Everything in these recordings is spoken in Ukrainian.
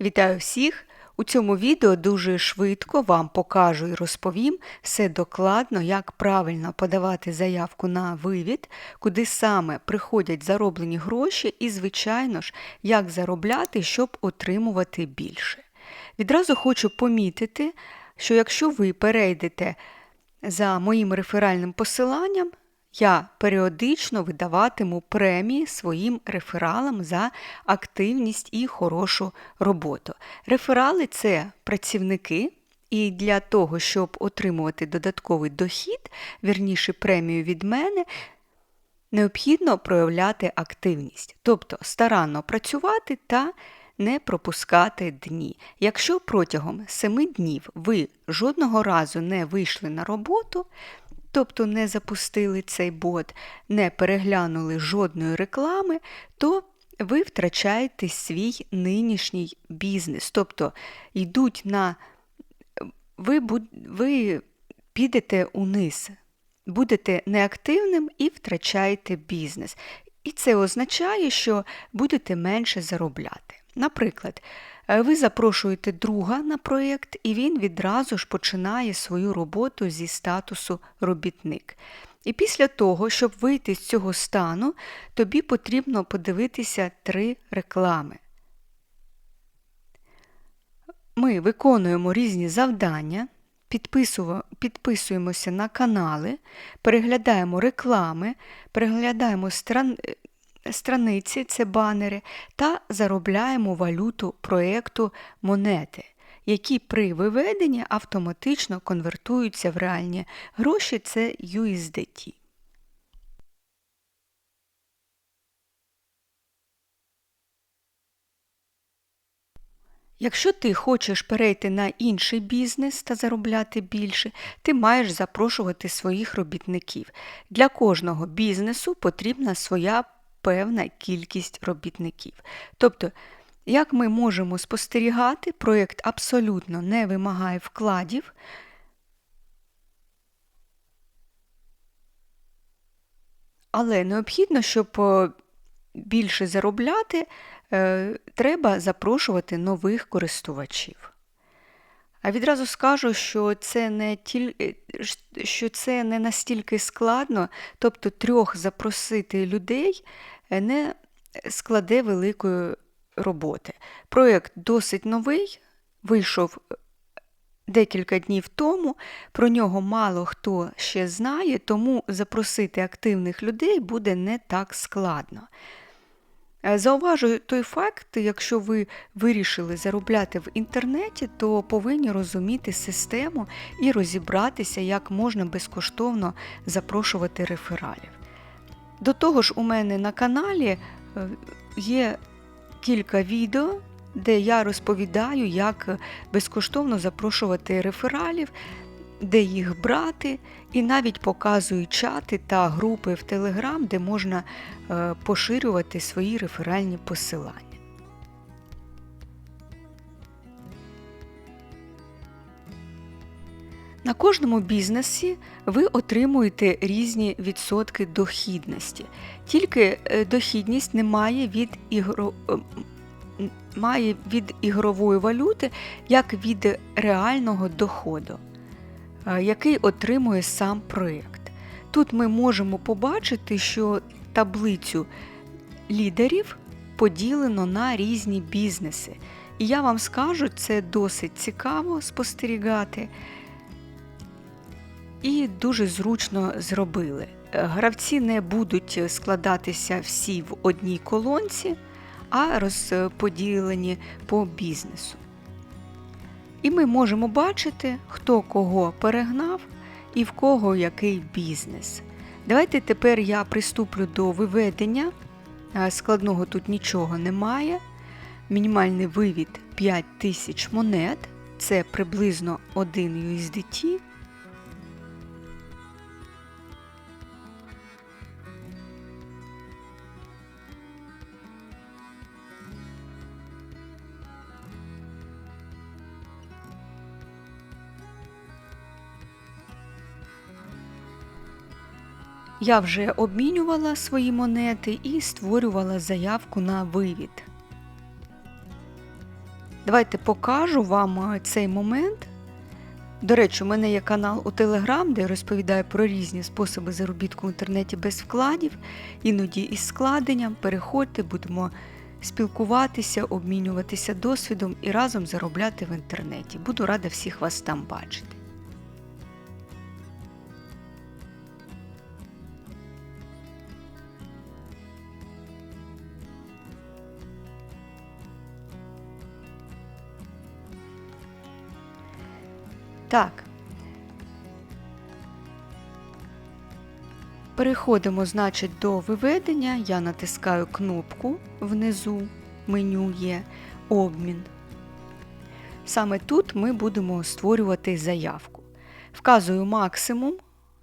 Вітаю всіх! У цьому відео дуже швидко вам покажу і розповім все докладно, як правильно подавати заявку на вивід, куди саме приходять зароблені гроші і, звичайно ж, як заробляти, щоб отримувати більше. Відразу хочу помітити, що якщо ви перейдете за моїм реферальним посиланням, я періодично видаватиму премії своїм рефералам за активність і хорошу роботу. Реферали це працівники, і для того, щоб отримувати додатковий дохід, вірніше премію від мене, необхідно проявляти активність, тобто старанно працювати та не пропускати дні. Якщо протягом 7 днів ви жодного разу не вийшли на роботу, тобто не запустили цей бот, не переглянули жодної реклами, то ви втрачаєте свій нинішній бізнес. Тобто йдуть на ви, ви підете униз, будете неактивним і втрачаєте бізнес. І це означає, що будете менше заробляти. Наприклад, ви запрошуєте друга на проєкт, і він відразу ж починає свою роботу зі статусу робітник. І після того, щоб вийти з цього стану, тобі потрібно подивитися три реклами. Ми виконуємо різні завдання, підписуємося на канали, переглядаємо реклами, переглядаємо стран страниці, це банери, та заробляємо валюту проєкту монети, які при виведенні автоматично конвертуються в реальні гроші це USDT. Якщо ти хочеш перейти на інший бізнес та заробляти більше, ти маєш запрошувати своїх робітників. Для кожного бізнесу потрібна своя певна кількість робітників. Тобто, як ми можемо спостерігати, проєкт абсолютно не вимагає вкладів. Але необхідно, щоб е, більше заробляти, е, треба запрошувати нових користувачів. А відразу скажу, що це не тіль... Е, що це не настільки складно, тобто трьох запросити людей не складе великої роботи. Проєкт досить новий, вийшов декілька днів тому, про нього мало хто ще знає, тому запросити активних людей буде не так складно. Е, зауважую той факт, якщо ви вирішили заробляти в інтернеті, то повинні розуміти систему і розібратися, як можна безкоштовно запрошувати рефералів. До того ж, у мене на каналі е, є кілька відео, де я розповідаю, як безкоштовно запрошувати рефералів, де їх брати, і навіть показую чати та групи в Телеграм, де можна е, поширювати свої реферальні посилання. На кожному бізнесі ви отримуєте різні відсотки дохідності. Тільки е, дохідність не від ігро... Е, має від ігрової валюти, як від реального доходу, який отримує сам проєкт. Тут ми можемо побачити, що таблицю лідерів поділено на різні бізнеси. І я вам скажу, це досить цікаво спостерігати і дуже зручно зробили. Е, гравці не будуть складатися всі в одній колонці, а розподілені по бізнесу. І ми можемо бачити, хто кого перегнав і в кого який бізнес. Давайте тепер я приступлю до виведення. Е, складного тут нічого немає. Мінімальний вивід 5000 монет, це приблизно 1 USDT. Я вже обмінювала свої монети і створювала заявку на вивід. Давайте покажу вам е, цей момент. До речі, у мене є канал у Телеграм, де я розповідаю про різні способи заробітку в інтернеті без вкладів, іноді із складенням. Переходьте, будемо спілкуватися, обмінюватися досвідом і разом заробляти в інтернеті. Буду рада всіх вас там бачити. Так. Переходимо, значить, до виведення. Я натискаю кнопку внизу меню є обмін. Саме тут ми будемо створювати заявку. Вказую максимум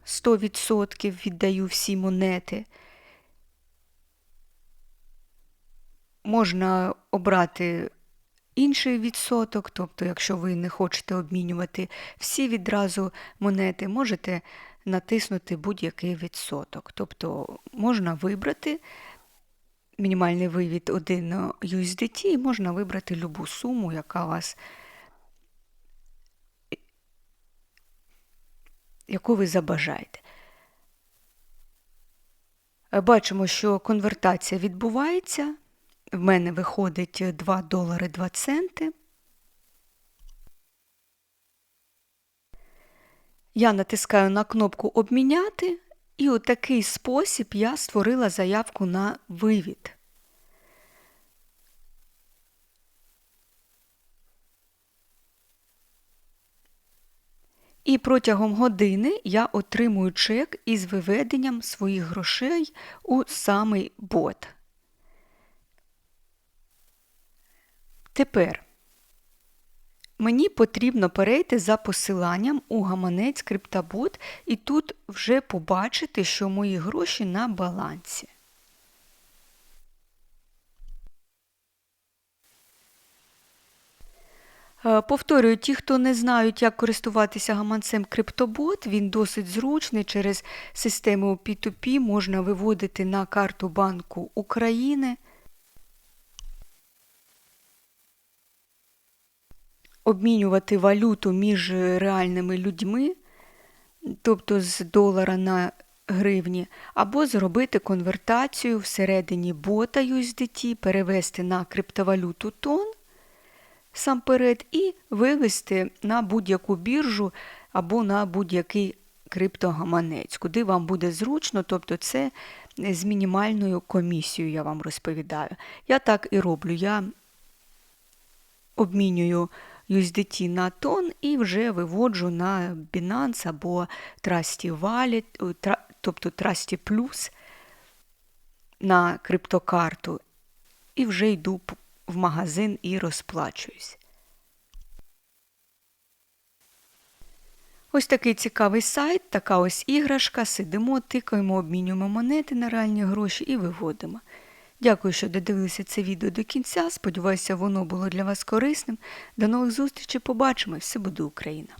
100% віддаю всі монети. Можна обрати інший відсоток, тобто, якщо ви не хочете обмінювати всі відразу монети, можете натиснути будь-який відсоток. Тобто можна вибрати мінімальний вивід 1 USDT і можна вибрати любу суму, яка вас яку ви забажаєте. Бачимо, що конвертація відбувається. В мене виходить 2 долари 2 центи. Я натискаю на кнопку Обміняти, і у такий спосіб я створила заявку на вивід. І протягом години я отримую чек із виведенням своїх грошей у самий бот. Тепер мені потрібно перейти за посиланням у гаманець Криптабот і тут вже побачити, що мої гроші на балансі. Е, повторюю, ті, хто не знають, як користуватися гаманцем Криптобот, він досить зручний. Через систему P2P можна виводити на карту Банку України. Обмінювати валюту між реальними людьми, тобто з долара на гривні, або зробити конвертацію всередині бота USDT, перевести на криптовалюту тон сам перед і вивести на будь-яку біржу або на будь-який криптогаманець, куди вам буде зручно, тобто це з мінімальною комісією, я вам розповідаю. Я так і роблю. Я обмінюю USDT на тон і вже виводжу на Binance або Trusty Wallet, тобто Trusty Plus на криптокарту, і вже йду в магазин і розплачуюсь. Ось такий цікавий сайт, така ось іграшка. Сидимо, тикаємо, обмінюємо монети на реальні гроші і виводимо. Дякую, що додивилися це відео до кінця. Сподіваюся, воно було для вас корисним. До нових зустрічей. Побачимо! Все буде Україна!